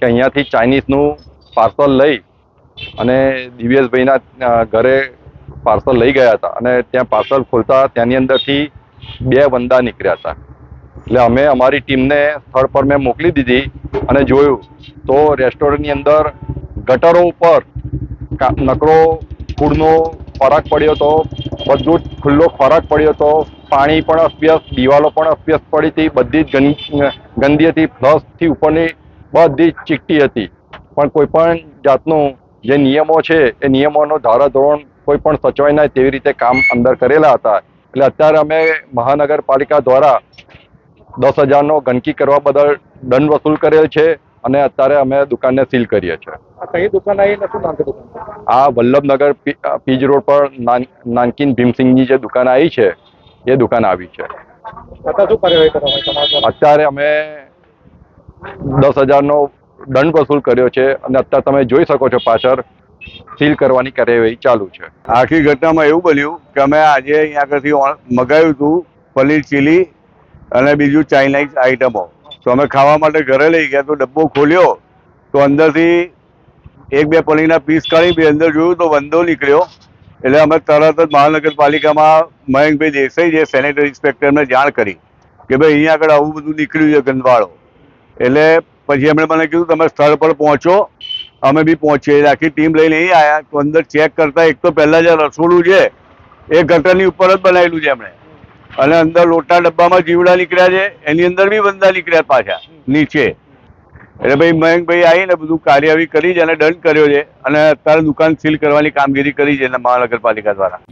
કે અહીંયાથી ચાઇનીઝનું પાર્સલ લઈ અને દિવ્યેશભાઈના ઘરે પાર્સલ લઈ ગયા હતા. અને ત્યાં પાર્સલ ખોલતા ત્યાંની અંદરથી બે વંદા નીકળ્યા હતા. એટલે અમે અમારી ટીમને સ્થળ પર મેં મોકલી દીધી અને જોયું તો રેસ્ટોરન્ટની અંદર ગટરો ઉપર નકરો ફૂડનો ખોરાક પડ્યો હતો બધું જ ખુલ્લો ખોરાક પડ્યો હતો પાણી પણ અસ્વ્યસ્ત દિવાલો પણ અસ્વ્યસ્ત પડી હતી, બધી જ ગંદ- હતી ફ્લશથી ઉપરની બધી જ ચીકટી હતી. પણ કોઈ પણ જાતનું જે નિયમો છે એ નિયમોનો ધારાધોરણ કોઈ પણ સચવાય નહીં તેવી રીતે કામ અંદર કરેલા હતા. એટલે અત્યારે અમે મહાનગરપાલિકા દ્વારા દસ હજારનો ગંદકી કરવા બદલ દંડ વસૂલ કરેલ છે અને અત્યારે અમે દુકાનને સીલ કરીએ છીએ. આ કઈ દુકાન આવી શું નામ દુકાન? આ વલ્લભનગર પીજ રોડ પર નાન- નાનકીન ભીમસિંહની જે દુકાન આવી છે એ દુકાન આવી છે? અત્યારે અમે દસ હજારનો દંડ વસૂલ કર્યો છે અને અત્યારે તમે જોઈ શકો છો પાછળ સીલ કરવાની કાર્યવાહી ચાલુ છે. આખી ઘટનામાં એવું બન્યું કે અમે આજે અહીંયા આગળથી મગાવ્યું હતું પનીર ચીલી અને બીજું ચાઇનાઇઝ આઈટમો તો અમે ખાવા માટે ઘરે લઈ ગયા, તો ડબ્બો ખોલ્યો, તો અંદરથી એક બે પનીરના પીસ કાઢી, બે અંદર જોયું તો વંદો નીકળ્યો. એટલે અમે તરત જ મહાનગરપાલિકામાં મયંકભાઈ દેસાઈ, જે સેનેટરી ઇન્સ્પેક્ટરને જાણ કરી કે ભાઈ અહીંયા આગળ આવું બધું નીકળ્યું છે ગંદવાળો. એટલે પછી એમણે મને કીધું, તમે સ્થળ પર પહોંચો. અમે બી પહોંચીએ. આખી ટીમ લઈને અહીં આવ્યા તો અંદર ચેક કરતા એક તો પહેલાં જે રસોડું છે, એ ગટરની ઉપર જ બનાવેલું છે એમણે. અને અંદર લોટા ડબ્બામાં જીવડા નીકળ્યા છે. એની અંદર બી બંદા નીકળ્યા પાછા, નીચે. એટલે ભાઈ મયંકભાઈ આવીને બધું કાર્યવાહી કરી છે અને દંડ કર્યો છે. અને અત્યારે દુકાન સીલ કરવાની કામગીરી કરી છે મહાનગરપાલિકા દ્વારા.